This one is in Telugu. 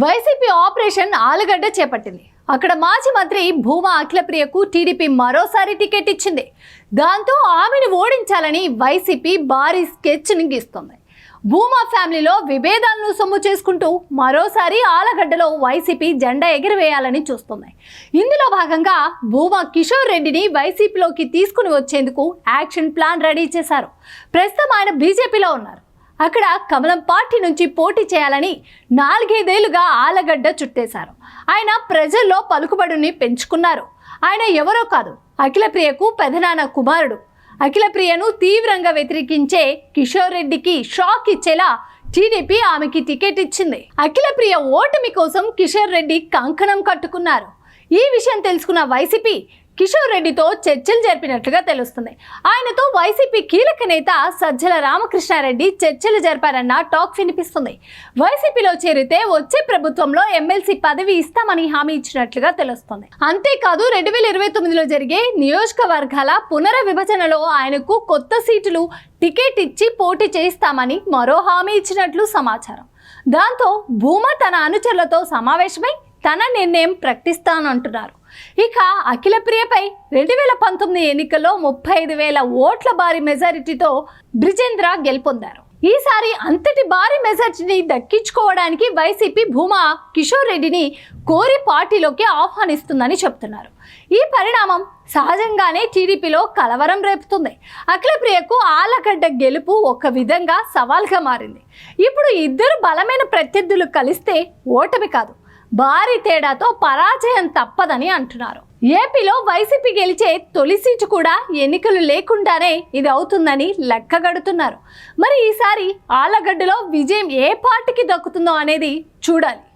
వైసీపీ ఆపరేషన్ ఆలుగడ్డ చేపట్టింది. అక్కడ మాజీ మంత్రి భూమా అఖిలప్రియకు టీడీపీ మరోసారి టికెట్ ఇచ్చింది. దాంతో ఆమెను ఓడించాలని వైసీపీ భారీ స్కెచ్ని గీస్తుంది భూమా ఫ్యామిలీలో విభేదాలను సొమ్ము చేసుకుంటూ మరోసారి ఆలగడ్డలో వైసీపీ జెండా ఎగిరివేయాలని చూస్తుంది. ఇందులో భాగంగా భూమా కిషోర్ రెడ్డిని వైసీపీలోకి తీసుకుని వచ్చేందుకు యాక్షన్ ప్లాన్ రెడీ చేశారు. ప్రస్తుతం ఆయన బీజేపీలో ఉన్నారు. అక్కడ కమలం పార్టీ నుంచి పోటీ చేయాలని నాలుగైదేళ్ళుగా ఆలగడ్డ చుట్టేశారు. ఆయన ప్రజల్లో పలుకుబడిని పెంచుకున్నారు. ఆయన ఎవరో కాదు అఖిలప్రియకు పెదనాన్న కుమారుడు. అఖిలప్రియను తీవ్రంగా వ్యతిరేకించే కిషోర్ రెడ్డికి షాక్ ఇచ్చేలా టీడీపీ ఆమెకి టికెట్ ఇచ్చింది. అఖిలప్రియ ఓటమి కోసం కిషోర్ రెడ్డి కంకణం కట్టుకున్నారు. ఈ విషయం తెలుసుకున్న వైసీపీ కిషోర్ రెడ్డితో చర్చలు జరిపినట్లుగా తెలుస్తుంది. ఆయనతో వైసీపీ కీలక నేత సజ్జల రామకృష్ణారెడ్డి చర్చలు జరిపారన్న టాక్ వినిపిస్తుంది. వైసీపీలో చేరితే వచ్చే ప్రభుత్వంలో ఎమ్మెల్సీ పదవి ఇస్తామని హామీ ఇచ్చినట్లుగా తెలుస్తుంది. అంతేకాదు రెండు వేల ఇరవై తొమ్మిదిలో జరిగే నియోజకవర్గాల పునర్విభజనలో ఆయనకు కొత్త సీటులు టికెట్ ఇచ్చి పోటీ చేయిస్తామని మరో హామీ ఇచ్చినట్లు సమాచారం. దాంతో భూమా తన అనుచరులతో సమావేశమై తన నిర్ణయం ప్రకటిస్తానంటున్నారు. ఇక అఖిల ప్రియపై రెండు వేల పంతొమ్మిది ఎన్నికల్లో ముప్పై ఐదు వేల ఓట్ల భారీ మెజారిటీతో బ్రిజేంద్ర గెలుపొందారు. ఈసారి అంతటి భారీ మెజారిటీని దక్కించుకోవడానికి వైసీపీ భూమా కిషోర్ రెడ్డిని కోరి పార్టీలోకి ఆహ్వానిస్తుందని చెప్తున్నారు. ఈ పరిణామం సహజంగానే టీడీపీలో కలవరం రేపుతుంది. అఖిలప్రియకు ఆలగడ్డ గెలుపు ఒక విధంగా సవాల్గా మారింది. ఇప్పుడు ఇద్దరు బలమైన ప్రత్యర్థులు కలిస్తే ఓటమి కాదు. భారీ తేడాతో పరాజయం తప్పదని అంటున్నారు. ఏపీలో వైసీపీ గెలిచే తొలి సీటు కూడా ఎన్నికలు లేకుండానే ఇది అవుతుందని లెక్కగడుతున్నారు. మరి ఈసారి ఆలగడ్డలో విజయం ఏ పార్టీకి దక్కుతుందో అనేది చూడాలి.